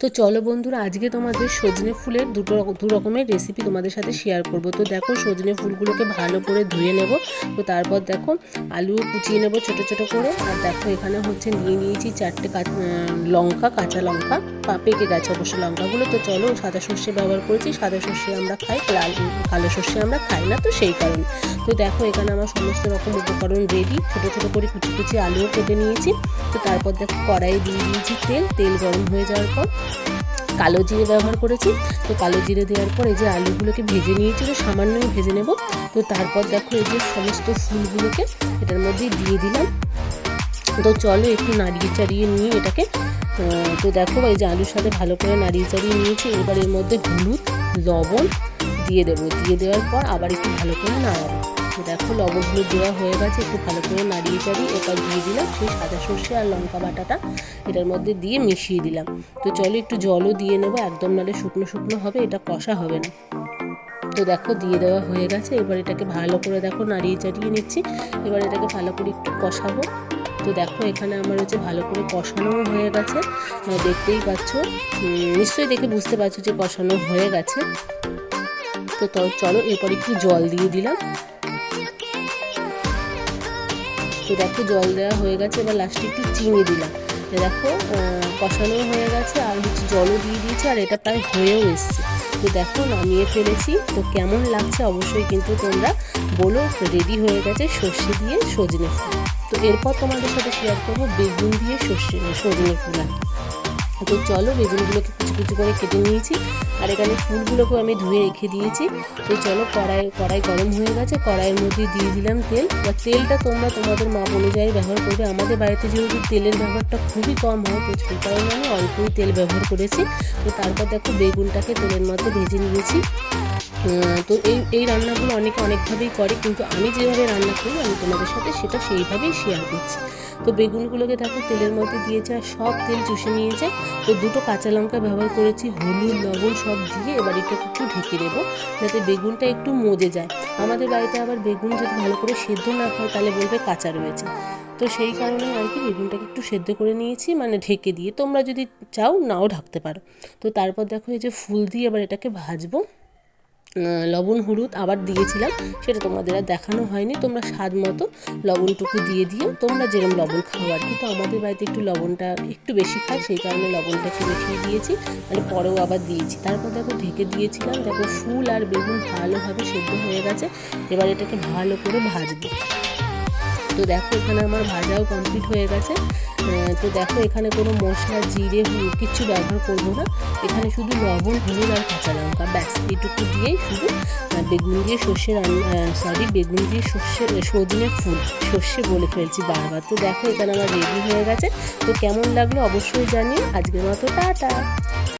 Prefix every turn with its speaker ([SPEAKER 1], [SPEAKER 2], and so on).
[SPEAKER 1] তো চলো বন্ধুরা, আজকে তোমাদের সজনে ফুলের দুটো দু রকমের রেসিপি তোমাদের সাথে শেয়ার করব। তো দেখো, সজনে ফুলগুলোকে ভালো করে ধুয়ে নেব। তো তারপর দেখো, আলু কুচিয়ে নেব ছোট ছোট করে। আর দেখো, এখানে হচ্ছে নিয়ে নিয়েছি চারটে লঙ্কা, কাঁচা লঙ্কা। পেকে গেছে অবশ্য লঙ্কাগুলো। তো চলো, সাদা সর্ষে ব্যবহার করেছি। সাদা সর্ষে আমরা খাই, লাল, কালো সর্ষে আমরা খাই না তো সেই কারণে। তো দেখো, এখানে আমার সমস্ত রকম উপকরণ রেডি ছোটো ছোটো করে কুচি কুচি আলুও কেটে নিয়েছি। তো তারপর দেখো, কড়াইয়ে দিয়ে দিয়েছি তেল। তেল গরম হয়ে যাওয়ার পর কালো জিরে ব্যবহার করেছি। তো কালো জিরে দেওয়ার পর যে আলুগুলোকে ভেজে নিয়েছি, তো সামান্যই ভেজে নেব। তো তারপর দেখো এই যে সমস্ত ফুলগুলোকে এটার মধ্যে দিয়ে দিলাম। তো চলো একটু নাড়িয়ে চাড়িয়ে নিয়ে এটাকে। তো দেখো এই যে আলুর সাথে ভালো করে নাড়িয়ে চাড়িয়ে নিয়েছি। এবার এর মধ্যে হলুদ, লবণ দিয়ে দেবো। দিয়ে দেওয়ার পর আবার একটু ভালো করে নাড়াবো। তো দেখো, লবণ দেওয়া হয়ে গেছে, একটু ভালো করে নাড়িয়ে চাড়িয়ে এবার দিয়ে দিলাম সেই সাদা সর্ষে আর লঙ্কা বাটাটা। এটার মধ্যে দিয়ে মিশিয়ে দিলাম। তো চলো একটু জলও দিয়ে নেব, একদম নালে শুকনো শুকনো হবে, এটা কষা হবে না। তো দেখো, দিয়ে দেওয়া হয়ে গেছে, এবার এটাকে ভালো করে দেখো, নাড়িয়ে চাড়িয়ে নিচ্ছি। এবার এটাকে ভালো করে একটু কষাবো। তো দেখো, এখানে আমার হচ্ছে ভালো করে কষানোও হয়ে গেছে। দেখতেই পাচ্ছ নিশ্চয়ই দেখে বুঝতে পারছ যে কষানো হয়ে গেছে। তো চলো, এরপর একটু জল দিয়ে দিলাম। তো দেখো জল দেওয়া হয়ে গেছে, এবার লাস্টে একটু চিনি দিলাম। দেখো কষানো হয়ে গেছে, আর হচ্ছে জলও দিয়ে দিয়েছে, আর এটা প্রায় হয়েও এসছে। তো দেখো, নামিয়ে ফেলেছি। তো কেমন লাগছে অবশ্যই কিন্তু তোমরা বলো। রেডি হয়ে গেছে সর্ষে দিয়ে সজনে ফুল। তো এরপর তোমাদের সাথে শেয়ার করব বেগুন দিয়ে সর্ষে, সজনে ফুল। তো চলো বেগুনগুলোকে কুচি কুচি করে কেটে নিয়েছি। আর এখানে ফুলগুলোকেও আমি ধুয়ে রেখে দিয়েছি। তো চলো কড়াই কড়াই গরম হয়ে গেছে। কড়াইয়ের মধ্যে দিয়ে দিলাম তেল। বা তেলটা তোমরা তোমাদের মাপ অনুযায়ী ব্যবহার করবে। আমাদের বাড়িতে যেহেতু তেলের ব্যবহারটা খুবই কম হয় তো সেই কারণে আমি অল্পই তেল ব্যবহার করেছি। তো তারপর দেখো বেগুনটাকে তেলের মধ্যে ভেজে নিয়েছি। তো এই এই রান্নাগুলো অনেকে অনেকভাবেই করে, কিন্তু আমি যেভাবে রান্না করি, আমি তোমাদের সাথে সেটা সেইভাবেই শেয়ার করছি। তো বেগুনগুলোকে দেখো তেলের মধ্যে দিয়েছে আর সব তেল চুষে নিয়েছে। তো দুটো কাঁচা লঙ্কা ব্যবহার করেছি, হলুদ, লবণ সব দিয়ে এবার এটা একটু ঢেকে দেবো যাতে বেগুনটা একটু মজে যায়। আমাদের বাড়িতে আবার বেগুন যদি ভালো করে সেদ্ধ না হয় তাহলে বলবে কাঁচা রয়েছে। তো সেই কারণে আর কি বেগুনটাকে একটু সেদ্ধ করে নিয়েছি মানে ঢেকে দিয়ে। তোমরা যদি চাও নাও ঢাকতে পারো। তো তারপর দেখো এই যে ফুল দিয়ে এবার এটাকে ভাজবো। লবণ, হলুদ আবার দিয়েছিলাম, সেটা তোমাদের আর দেখানো হয়নি। তোমরা স্বাদ মতো লবণটুকু দিয়ে দিও। তোমরা যেরকম লবণ খাও আর কি। তো আমাদের বাড়িতে একটু লবণটা একটু বেশি খায়, সেই কারণে লবণটা একটু বেশি দিয়েছি। মানে পরেও আবার দিয়েছি। তারপর দেখো ঢেকে দিয়েছিলাম। দেখো ফুল আর বেগুন ভালোভাবে সেদ্ধ হয়ে গেছে। এবার এটাকে ভালো করে ভাজবো। তো দেখো এখানে আমার ভাজাও কমপ্লিট হয়ে গেছে। তো দেখো এখানে কোনো মশলা, জিরে, হলুদ কিচ্ছু ব্যবহার করব না। এখানে শুধু লবণ, হলুদ আর কাঁচা লঙ্কা। ব্যাস এইটুকু দিয়েই শুধু বেগুন দিয়ে সর্ষে সরি বেগুন দিয়ে সর্ষে, সজনে ফুল, সর্ষে বলে ফেলছি বারবার। তো দেখো এখানে আমার রেডি হয়ে গেছে। তো কেমন লাগল অবশ্যই জানিও। আজকের মতো, টাটা!